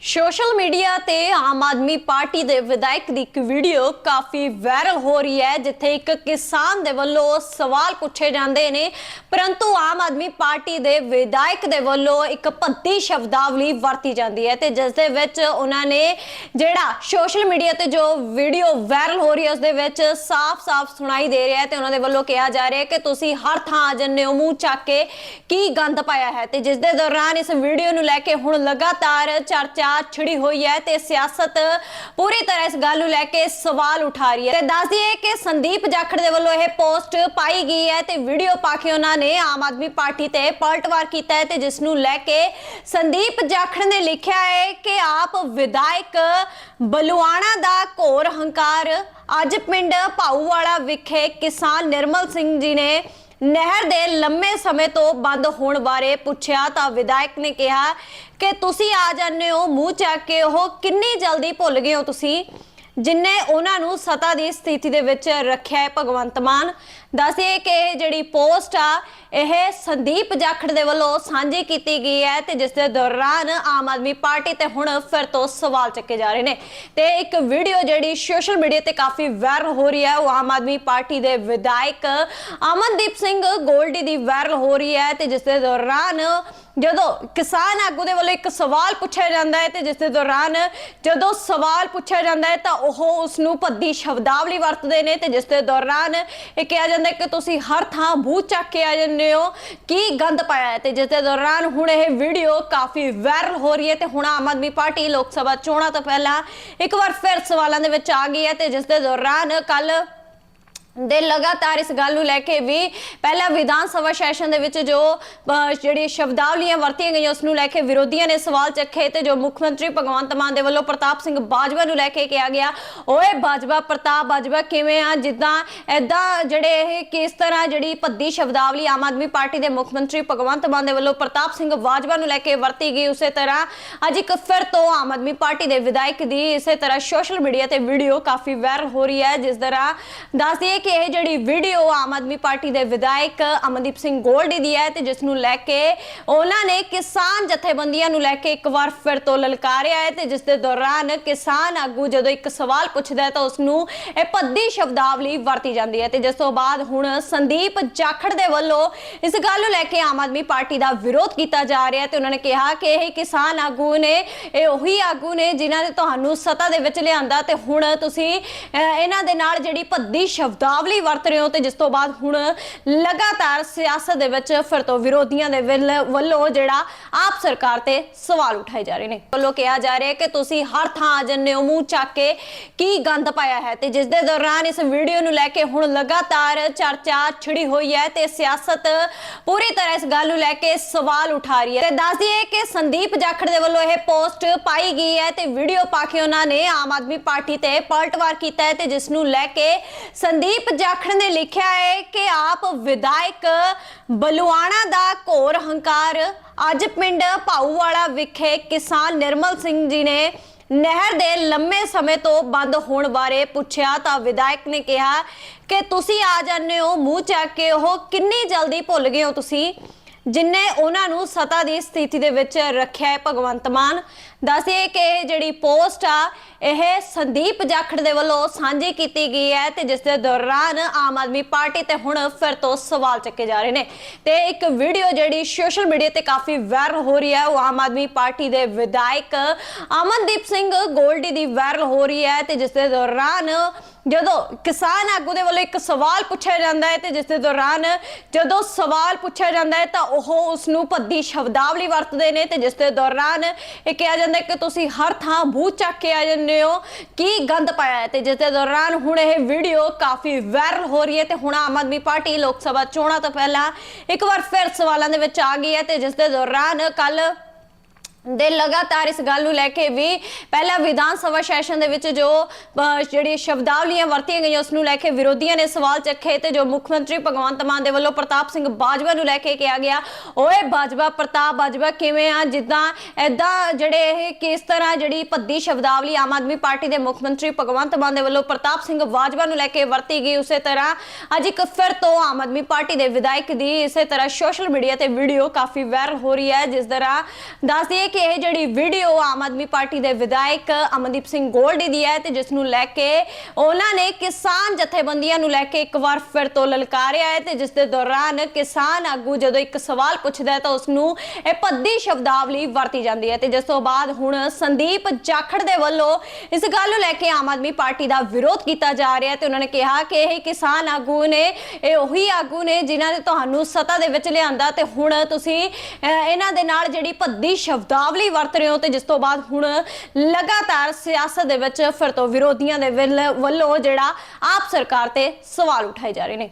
Social media ਤੇ Aam Aadmi party ਦੇ ਵਿਧਾਇਕ ਦੀ ਇੱਕ ਵੀਡੀਓ ਕਾਫੀ ਵਾਇਰਲ ਹੋ ਰਹੀ ਹੈ, ਜਿੱਥੇ ਇੱਕ ਕਿਸਾਨ ਦੇ ਵੱਲੋਂ ਸਵਾਲ ਪੁੱਛੇ ਜਾਂਦੇ ਨੇ। ਪਰੰਤੂ ਆਮ ਆਦਮੀ ਪਾਰਟੀ ਦੇ ਵਿਧਾਇਕ ਦੇ ਵੱਲੋਂ ਇੱਕ ਭੱਦੀ ਸ਼ਬਦਾਵਲੀ ਵਰਤੀ ਜਾਂਦੀ ਹੈ ਤੇ ਜਿਸ ਦੇ ਵਿੱਚ ਉਹਨਾਂ ਨੇ ਜਿਹੜਾ ਸੋਸ਼ਲ ਮੀਡੀਆ ਤੇ ਜੋ ਵੀਡੀਓ ਵਾਇਰਲ ਹੋ ਰਹੀ ਹੈ, ਉਸ ਦੇ ਵਿੱਚ ਸਾਫ਼-ਸਾਫ਼ ਸੁਣਾਈ ਦੇ ਰਿਹਾ ਹੈ ਤੇ ਉਹਨਾਂ ਦੇ ਵੱਲੋਂ ਕਿਹਾ ਜਾ ਰਿਹਾ ਹੈ ਕਿ ਤੁਸੀਂ ਹਰ ਥਾਂ ਆ ਜੰਨੇ ਹੋ ਮੂੰਹ ਚੱਕ ਕੇ ਕੀ ਗੰਦ ਪਾਇਆ ਹੈ ਤੇ ਜਿਸ ਦੇ ਦੌਰਾਨ ਇਸ ਵੀਡੀਓ ਨੂੰ ਲੈ ਕੇ ਹੁਣ ਲਗਾਤਾਰ ਚਰਚਾ ਛਿੜੀ ਹੋਈ ਹੈ ਤੇ ਸਿਆਸਤ ਪੂਰੀ ਤਰ੍ਹਾਂ ਇਸ ਗੱਲ ਨੂੰ ਲੈ ਕੇ ਸਵਾਲ ਉਠਾ ਰਹੀ ਹੈ। ਤੇ ਦੱਸ ਦਈਏ ਕਿ ਸੰਦੀਪ ਜਾਖੜ ਦੇ ਵੱਲੋਂ ਇਹ ਪੋਸਟ ਪਾਈ ਗਈ ਹੈ ਤੇ ਵੀਡੀਓ ਪਾ ਕੇ ਉਹਨਾਂ ਨੇ ਆਮ ਆਦਮੀ ਪਾਰਟੀ ਤੇ ਪਲਟਵਾਰ ਕੀਤਾ ਹੈ ਤੇ ਜਿਸ ਨੂੰ ਲੈ ਕੇ ਸੰਦੀਪ ਜਾਖੜ ਨੇ ਲਿਖਿਆ ਹੈ ਕਿ ਆਪ ਵਿਧਾਇਕ ਬਲੂਆਣਾ ਦਾ ਘੋਰ ਹੰਕਾਰ। ਅੱਜ ਪਿੰਡ ਭਾਊਵਾਲਾ ਵਿਖੇ ਕਿਸਾਨ ਨਿਰਮਲ ਸਿੰਘ ਜੀ ਨੇ ਨਹਿਰ ਦੇ ਲੰਮੇ ਸਮੇਂ ਤੋਂ ਬੰਦ ਹੋਣ ਬਾਰੇ ਪੁੱਛਿਆ ਤਾਂ ਵਿਧਾਇਕ ਨੇ ਕਿਹਾ ਕਿ ਤੁਸੀਂ ਆ ਜਾਂਦੇ ਹੋ, ਮੂੰਹ ਚੱਕ ਕੇ ਉਹ ਕਿੰਨੀ ਜਲਦੀ ਭੁੱਲ ਗਏ ਹੋ ਤੁਸੀਂ? ਜਿਨਨੇ ਉਹਨਾਂ ਨੂੰ ਸਤਾ ਦੀ ਸਥਿਤੀ ਦੇ ਵਿੱਚ ਰੱਖਿਆ ਹੈ ਭਗਵੰਤ ਮਾਨ ਦੱਸਿਏ ਕਿ ਇਹ ਜਿਹੜੀ ਪੋਸਟ ਆ, ਇਹ ਸੰਦੀਪ ਜਾਖੜ ਦੇ ਵੱਲੋਂ ਸਾਂਝੀ ਕੀਤੀ ਗਈ ਹੈ ਤੇ ਜਿਸ ਦੇ ਦੌਰਾਨ ਆਮ ਆਦਮੀ ਪਾਰਟੀ ਤੇ ਹੁਣ ਫਿਰ ਤੋਂ ਸਵਾਲ ਚੱਕੇ ਜਾ ਰਹੇ ਨੇ। ਤੇ ਇੱਕ ਵੀਡੀਓ ਜਿਹੜੀ ਸੋਸ਼ਲ ਮੀਡੀਆ ਤੇ ਕਾਫੀ ਵਾਇਰਲ ਹੋ ਰਹੀ ਹੈ, ਉਹ ਆਮ ਆਦਮੀ ਪਾਰਟੀ ਦੇ ਵਿਧਾਇਕ ਅਮਨਦੀਪ ਸਿੰਘ ਗੋਲਡੀ ਦੀ ਵਾਇਰਲ ਹੋ ਰਹੀ ਹੈ ਤੇ ਜਿਸ ਦੇ ਦੌਰਾਨ ਜਦੋਂ ਕਿਸਾਨ ਆਗੂ ਦੇ ਵੱਲੋਂ ਇੱਕ ਸਵਾਲ ਪੁੱਛਿਆ ਜਾਂਦਾ ਹੈ ਤੇ ਜਿਸ ਦੇ ਦੌਰਾਨ ਜਦੋਂ ਸਵਾਲ ਪੁੱਛਿਆ ਜਾਂਦਾ ਹੈ ਤਾਂ ਉਹ ਉਸ ਨੂੰ ਭੱਦੀ ਸ਼ਬਦਾਵਲੀ ਵਰਤਦੇ ਨੇ ਤੇ ਜਿਸ ਦੇ ਦੌਰਾਨ ਇਹ ਕਿਹਾ ਜਾਂਦਾ ਕਿ ਤੁਸੀਂ ਹਰ ਥਾਂ ਮੂੰਹ ਚੱਕ ਕੇ ਆ ਜਾਂਦੇ ਹੋ, ਕੀ ਗੰਦ ਪਾਇਆ ਹੈ? ਤੇ ਜਿਸ ਦੇ ਦੌਰਾਨ ਹੁਣ ਇਹ ਵੀਡੀਓ ਕਾਫੀ ਵਾਇਰਲ ਹੋ ਰਹੀ ਹੈ ਤੇ ਹੁਣ ਆਮ ਆਦਮੀ ਪਾਰਟੀ ਲੋਕ ਸਭਾ ਚੋਣਾਂ ਤੋਂ ਪਹਿਲਾਂ ਇੱਕ ਵਾਰ ਫਿਰ ਸਵਾਲਾਂ ਦੇ ਵਿੱਚ ਆ ਗਈ ਹੈ ਤੇ ਜਿਸ ਦੇ ਦੌਰਾਨ ਕੱਲ ਦੇ ਲਗਾਤਾਰ ਇਸ ਗੱਲ ਨੂੰ ਲੈ ਕੇ ਵੀ ਪਹਿਲਾ ਵਿਧਾਨ ਸਭਾ ਸੈਸ਼ਨ ਦੇ ਵਿੱਚ ਜੋ ਜਿਹੜੀ ਸ਼ਬਦਾਵਲੀਆਂ ਵਰਤੀਆਂ ਗਈਆਂ, ਉਸ ਨੂੰ ਲੈ ਕੇ ਵਿਰੋਧੀਆਂ ਨੇ ਸਵਾਲ ਚੱਕੇ ਤੇ ਜੋ ਮੁੱਖ ਮੰਤਰੀ ਭਗਵੰਤ ਮਾਨ ਦੇ ਵੱਲੋਂ ਪ੍ਰਤਾਪ ਸਿੰਘ ਬਾਜਵਾ ਨੂੰ ਲੈ ਕੇ ਕਿਹਾ ਗਿਆ, ਓਏ ਬਾਜਵਾ, ਪ੍ਰਤਾਪ ਬਾਜਵਾ, ਕਿਵੇਂ ਆ? ਜਿੱਦਾਂ ਐਦਾਂ ਜਿਹੜੇ ਇਹ ਕਿਸ ਤਰ੍ਹਾਂ ਜਿਹੜੀ ਭੱਦੀ ਸ਼ਬਦਾਵਲੀ ਆਮ ਆਦਮੀ ਪਾਰਟੀ ਦੇ ਮੁੱਖ ਮੰਤਰੀ ਭਗਵੰਤ ਮਾਨ ਦੇ ਵੱਲੋਂ ਪ੍ਰਤਾਪ ਸਿੰਘ ਬਾਜਵਾ ਨੂੰ ਲੈ ਕੇ ਵਰਤੀ ਗਈ, ਉਸੇ ਤਰ੍ਹਾਂ ਅੱਜ ਇੱਕ ਫਿਰ ਤੋਂ ਆਮ ਆਦਮੀ ਪਾਰਟੀ ਦੇ ਵਿਧਾਇਕ ਦੀ ਇਸੇ ਤਰ੍ਹਾਂ ਸੋਸ਼ਲ ਮੀਡੀਆ ਤੇ ਵੀਡੀਓ ਕਾਫੀ ਵਾਇਰਲ ਹੋ ਰਹੀ ਹੈ, ਜਿਸ ਤਰ੍ਹਾਂ ਦੱਸਦੀ ਦਈਏ ਕਿ ਇਹ ਜਿਹੜੀ ਵੀਡੀਓ ਆਮ ਆਦਮੀ ਪਾਰਟੀ ਦੇ ਵਿਧਾਇਕ ਅਮਨਦੀਪ ਸਿੰਘ ਗੋਲਡੀ ਦੀ ਹੈ ਤੇ ਜਿਸ ਨੂੰ ਲੈ ਕੇ ਉਹਨਾਂ ਨੇ ਕਿਸਾਨ ਜਥੇਬੰਦੀਆਂ ਨੂੰ ਲੈ ਕੇ ਇੱਕ ਵਾਰ ਫਿਰ ਤੋਂ ਲਲਕਾਰਿਆ ਹੈ ਤੇ ਜਿਸ ਦੇ ਦੌਰਾਨ ਕਿਸਾਨ ਆਗੂ ਜਦੋਂ ਇੱਕ ਸਵਾਲ ਪੁੱਛਦਾ ਹੈ ਤਾਂ ਉਸ ਨੂੰ ਇਹ ਭੱਦੀ ਸ਼ਬਦਾਵਲੀ ਵਰਤੀ ਜਾਂਦੀ ਹੈ ਤੇ ਜਿਸ ਤੋਂ ਬਾਅਦ ਹੁਣ ਸੰਦੀਪ ਜਾਖੜ ਦੇ ਵੱਲੋਂ ਇਸ ਗੱਲ ਨੂੰ ਲੈ ਕੇ ਆਮ ਆਦਮੀ ਪਾਰਟੀ ਦਾ ਵਿਰੋਧ ਕੀਤਾ ਜਾ ਰਿਹਾ ਹੈ ਤੇ ਉਹਨਾਂ ਨੇ ਕਿਹਾ ਕਿ ਇਹ ਕਿਸਾਨ ਆਗੂ ਨੇ ਇਹ ਉਹੀ ਆਗੂ ਨੇ ਜਿਨ੍ਹਾਂ ਨੇ ਤੁਹਾਨੂੰ ਸੱਤਾ ਦੇ ਵਿੱਚ ਲਿਆਂਦਾ ਤੇ ਹੁਣ ਤੁਸੀਂ ਅਹ, ਇਹਨਾਂ ਦੇ ਨਾਲ ਜਿਹੜੀ ਭੱਦੀ ਸ਼ਬਦਾਵਲੀ ਵਰਤ ਰਹੇ ਹੋ ਤੇ ਜਿਸ ਤੋਂ ਬਾਅਦ ਹੁਣ ਲਗਾਤਾਰ ਸਿਆਸਤ ਦੇ ਵਿੱਚ ਫਿਰ ਤੋਂ ਵਿਰੋਧੀਆਂ ਦੇ ਵੱਲੋਂ ਜਿਹੜਾ ਆਪ ਸਰਕਾਰ ਤੇ ਸਵਾਲ ਉਠਾਏ ਜਾ ਰਹੇ ਨੇ। ਵੱਲੋਂ ਕਿਹਾ ਜਾ ਰਿਹਾ ਹੈ ਕਿ ਤੁਸੀਂ ਹਰ ਥਾਂ ਜੰਨੇ ਮੂੰਹ ਚੱਕ ਕੇ ਕੀ ਗੰਦ ਪਾਇਆ ਹੈ ਤੇ ਜਿਸ ਦੇ ਦੌਰਾਨ ਇਸ ਵੀਡੀਓ ਨੂੰ ਲੈ ਕੇ ਹੁਣ ਲਗਾਤਾਰ ਚਰਚਾ ਛਿੜੀ ਹੋਈ ਹੈ ਤੇ ਸਿਆਸਤ ਪੂਰੀ ਤਰ੍ਹਾਂ ਇਸ ਗੱਲ ਨੂੰ ਲੈ ਕੇ ਸਵਾਲ ਉਠਾ ਰਹੀ ਹੈ। ਤੇ ਦੱਸ ਦਈਏ ਕਿ ਸੰਦੀਪ ਜਾਖੜ ਦੇ ਵੱਲੋਂ ਇਹ ਪੋਸਟ ਪਾਈ ਗਈ ਹੈ ਤੇ ਵੀਡੀਓ ਪਾ ਕੇ ਉਹਨਾਂ ਨੇ ਆਮ ਆਦਮੀ ਪਾਰਟੀ ਤੇ ਪਲਟਵਾਰ ਕੀਤਾ ਹੈ ਤੇ ਜਿਸ ਨੂੰ ਲੈ ਕੇ ਸੰਦੀਪ ਜਾਖੜ ਨੇ ਲਿਖਿਆ ਹੈ ਕਿ ਆਪ ਵਿਧਾਇਕ ਬਲੂਆਣਾ ਦਾ ਘੋਰ ਹੰਕਾਰ। ਅੱਜ ਪਿੰਡ ਭਾਊਵਾਲਾ ਵਿਖੇ ਕਿਸਾਨ ਨਿਰਮਲ ਸਿੰਘ ਜੀ ਨੇ ਨਹਿਰ ਦੇ ਲੰਮੇ ਸਮੇਂ ਤੋਂ ਬੰਦ ਹੋਣ ਬਾਰੇ ਪੁੱਛਿਆ ਤਾਂ ਵਿਧਾਇਕ ਨੇ ਕਿਹਾ ਕਿ ਤੁਸੀਂ ਆ ਜਾਂਦੇ ਹੋ, ਮੂੰਹ ਚੱਕ ਕੇ ਉਹ ਕਿੰਨੀ ਜਲਦੀ ਭੁੱਲ ਗਏ ਹੋ ਤੁਸੀਂ? ਜਿਨਨੇ ਉਹਨਾਂ ਨੂੰ ਸਤਾ ਦੀ ਸਥਿਤੀ ਦੇ ਵਿੱਚ ਰੱਖਿਆ ਹੈ ਭਗਵੰਤ ਮਾਨ ਦੱਸਿਏ ਕਿ ਇਹ ਜਿਹੜੀ ਪੋਸਟ ਆ, ਇਹ ਸੰਦੀਪ ਜਾਖੜ ਦੇ ਵੱਲੋਂ ਸਾਂਝੀ ਕੀਤੀ ਗਈ ਹੈ ਤੇ ਜਿਸ ਦੇ ਦੌਰਾਨ ਆਮ ਆਦਮੀ ਪਾਰਟੀ ਤੇ ਹੁਣ ਫਿਰ ਤੋਂ ਸਵਾਲ ਚੱਕੇ ਜਾ ਰਹੇ ਨੇ। ਤੇ ਇੱਕ ਵੀਡੀਓ ਜਿਹੜੀ ਸੋਸ਼ਲ ਮੀਡੀਆ ਤੇ ਕਾਫੀ ਵਾਇਰਲ ਹੋ ਰਹੀ ਹੈ, ਉਹ ਆਮ ਆਦਮੀ ਪਾਰਟੀ ਦੇ ਵਿਧਾਇਕ ਅਮਨਦੀਪ ਸਿੰਘ ਗੋਲਡੀ ਦੀ ਵਾਇਰਲ ਹੋ ਰਹੀ ਹੈ ਤੇ ਜਿਸ ਦੇ ਦੌਰਾਨ ਜਦੋਂ ਕਿਸਾਨ ਆਗੂ ਦੇ ਵੱਲੋਂ ਇੱਕ ਸਵਾਲ ਪੁੱਛਿਆ ਜਾਂਦਾ ਹੈ ਤੇ ਜਿਸ ਦੇ ਦੌਰਾਨ ਜਦੋਂ ਸਵਾਲ ਪੁੱਛਿਆ ਜਾਂਦਾ ਹੈ ਤਾਂ ਉਹ ਉਸ ਨੂੰ ਭੱਦੀ ਸ਼ਬਦਾਵਲੀ ਵਰਤਦੇ ਨੇ ਤੇ ਜਿਸ ਦੇ ਦੌਰਾਨ ਇਹ ਕਿਹਾ ਜਾਂਦਾ ਕਿ ਤੁਸੀਂ ਹਰ ਥਾਂ ਮੂੰਹ ਚੱਕ ਕੇ ਆ ਜਾਂਦੇ ਹੋ। ਕੀ ਗੰਦ ਪਾਇਆ ਹੈ? ਤੇ ਜਿਸ ਦੇ ਦੌਰਾਨ ਹੁਣ ਇਹ ਵੀਡੀਓ ਕਾਫੀ ਵਾਇਰਲ ਹੋ ਰਹੀ ਹੈ ਤੇ ਹੁਣ ਆਮ ਆਦਮੀ ਪਾਰਟੀ ਲੋਕ ਸਭਾ ਚੋਣਾਂ ਤੋਂ ਪਹਿਲਾਂ ਇੱਕ ਵਾਰ ਫਿਰ ਸਵਾਲਾਂ ਦੇ ਵਿੱਚ ਆ ਗਈ ਹੈ ਤੇ ਜਿਸ ਦੇ ਦੌਰਾਨ ਕੱਲ ਦੇ ਲਗਾਤਾਰ ਇਸ ਗੱਲ ਨੂੰ ਲੈ ਕੇ ਵੀ ਪਹਿਲਾ ਵਿਧਾਨ ਸਭਾ ਸੈਸ਼ਨ ਦੇ ਵਿੱਚ ਜੋ ਜਿਹੜੀ ਸ਼ਬਦਾਵਲੀਆਂ ਵਰਤੀਆਂ ਗਈਆਂ, ਉਸ ਨੂੰ ਲੈ ਕੇ ਵਿਰੋਧੀਆਂ ਨੇ ਸਵਾਲ ਚੱਕੇ ਤੇ ਜੋ ਮੁੱਖ ਮੰਤਰੀ ਭਗਵੰਤ ਮਾਨ ਦੇ ਵੱਲੋਂ ਪ੍ਰਤਾਪ ਸਿੰਘ ਬਾਜਵਾ ਨੂੰ ਲੈ ਕੇ ਕਿਹਾ ਗਿਆ, ਓਏ ਬਾਜਵਾ, ਪ੍ਰਤਾਪ ਬਾਜਵਾ, ਕਿਵੇਂ ਆ? ਜਿੱਦਾਂ ਐਦਾਂ ਜਿਹੜੇ ਇਹ ਕਿਸ ਤਰ੍ਹਾਂ ਜਿਹੜੀ ਭੱਦੀ ਸ਼ਬਦਾਵਲੀ ਆਮ ਆਦਮੀ ਪਾਰਟੀ ਦੇ ਮੁੱਖ ਮੰਤਰੀ ਭਗਵੰਤ ਮਾਨ ਦੇ ਵੱਲੋਂ ਪ੍ਰਤਾਪ ਸਿੰਘ ਬਾਜਵਾ ਨੂੰ ਲੈ ਕੇ ਵਰਤੀ ਗਈ, ਉਸੇ ਤਰ੍ਹਾਂ ਅੱਜ ਇੱਕ ਫਿਰ ਤੋਂ ਆਮ ਆਦਮੀ ਪਾਰਟੀ ਦੇ ਵਿਧਾਇਕ ਦੀ ਇਸੇ ਤਰ੍ਹਾਂ ਸੋਸ਼ਲ ਮੀਡੀਆ ਤੇ ਵੀਡੀਓ ਕਾਫੀ ਵਾਇਰਲ ਹੋ ਰਹੀ ਹੈ, ਜਿਸ ਤਰ੍ਹਾਂ ਦੱਸਦੀ ਦਈਏ ਕਿ ਇਹ ਜਿਹੜੀ ਵੀਡੀਓ ਆਮ ਆਦਮੀ ਪਾਰਟੀ ਦੇ ਵਿਧਾਇਕ ਅਮਨਦੀਪ ਸਿੰਘ ਗੋਲਡੀ ਦੀ ਹੈ ਤੇ ਜਿਸ ਨੂੰ ਲੈ ਕੇ ਉਹਨਾਂ ਨੇ ਕਿਸਾਨ ਜਥੇਬੰਦੀਆਂ ਨੂੰ ਲੈ ਕੇ ਇੱਕ ਵਾਰ ਫਿਰ ਤੋਂ ਲਲਕਾਰਿਆ ਹੈ ਤੇ ਜਿਸ ਦੇ ਦੌਰਾਨ ਕਿਸਾਨ ਆਗੂ ਜਦੋਂ ਇੱਕ ਸਵਾਲ ਪੁੱਛਦਾ ਹੈ ਤਾਂ ਉਸ ਨੂੰ ਇਹ ਭੱਦੀ ਸ਼ਬਦਾਵਲੀ ਵਰਤੀ ਜਾਂਦੀ ਹੈ ਤੇ ਜਿਸ ਤੋਂ ਬਾਅਦ ਹੁਣ ਸੰਦੀਪ ਜਾਖੜ ਦੇ ਵੱਲੋਂ ਇਸ ਗੱਲ ਨੂੰ ਲੈ ਕੇ ਆਮ ਆਦਮੀ ਪਾਰਟੀ ਦਾ ਵਿਰੋਧ ਕੀਤਾ ਜਾ ਰਿਹਾ ਤੇ ਉਹਨਾਂ ਨੇ ਕਿਹਾ ਕਿ ਇਹ ਕਿਸਾਨ ਆਗੂ ਨੇ ਇਹ ਉਹੀ ਆਗੂ ਨੇ ਜਿਨ੍ਹਾਂ ਨੇ ਤੁਹਾਨੂੰ ਸੱਤਾ ਦੇ ਵਿੱਚ ਲਿਆਂਦਾ ਤੇ ਹੁਣ ਤੁਸੀਂ ਅਹ, ਇਹਨਾਂ ਦੇ ਨਾਲ ਜਿਹੜੀ ਭੱਦੀ ਸ਼ਬਦਾਵਲੀ ਵਰਤ ਰਹੇ ਹੋ ਤੇ ਜਿਸ ਤੋਂ ਬਾਅਦ ਹੁਣ ਲਗਾਤਾਰ ਸਿਆਸਤ ਦੇ ਵਿੱਚ ਫਿਰ ਤੋਂ ਵਿਰੋਧੀਆਂ ਦੇ ਵੱਲੋਂ ਜਿਹੜਾ ਆਪ ਸਰਕਾਰ ਤੇ ਸਵਾਲ ਉਠਾਏ ਜਾ ਰਹੇ ਨੇ।